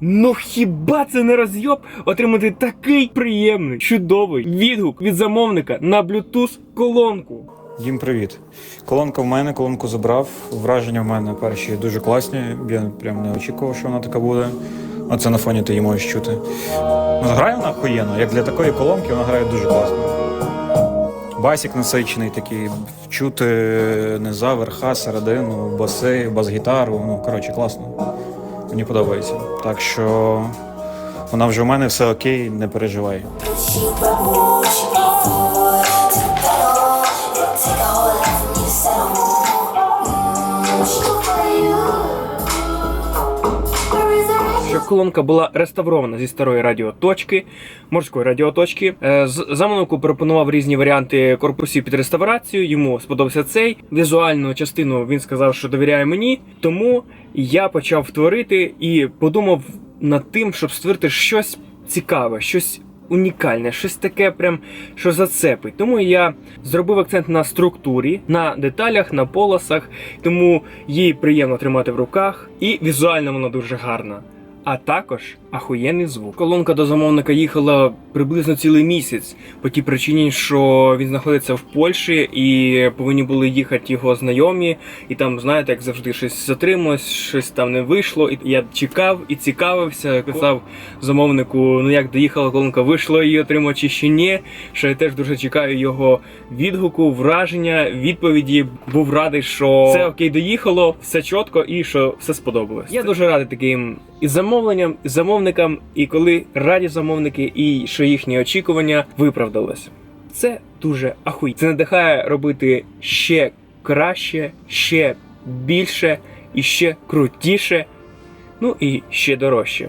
Ну хіба це не розйоб отримати такий приємний, чудовий відгук від замовника на Bluetooth колонку? Їм привіт. Колонка в мене, колонку забрав. Враження в мене перші дуже класні. Я прям не очікував, що вона така буде. Оце на фоні ти її можеш чути. Ну, грає вона охуєнно. Як для такої колонки, вона грає дуже класно. Басік насичений такий, чути низа, верха, середину, баси, бас-гітару. Ну, коротше, класно. Мені подобається. Так що вона вже у мене все окей, не переживай. Що колонка була реставрована зі старої радіоточки, морської радіоточки. Е, Замовнику пропонував різні варіанти корпусів під реставрацію. Йому сподобався цей. Візуальну частину він сказав, що довіряє мені. Тому я почав творити і подумав над тим, щоб створити щось цікаве, щось. Унікальне, щось таке, прям що зацепить. Тому я зробив акцент на структурі, на деталях, на полосах, тому її приємно тримати в руках, і візуально вона дуже гарна. А також ахуєнний звук. Колонка до замовника їхала приблизно цілий місяць, по тій причині, що він знаходиться в Польщі і повинні були їхати його знайомі, і там, знаєте, як завжди, щось затрималось, щось там не вийшло. І я чекав і цікавився, писав замовнику, ну як доїхала колонка, вийшло її отримати чи ще ні. Що я теж дуже чекаю його відгуку, враження, відповіді. Був радий, що все окей доїхало, все чітко і що все сподобалось. Я дуже радий таким і замовленням, і замовникам, і коли раді замовники, і що їхні очікування виправдалися. Це дуже ахуй. Це надихає робити ще краще, ще більше і ще крутіше, ну і ще дорожче.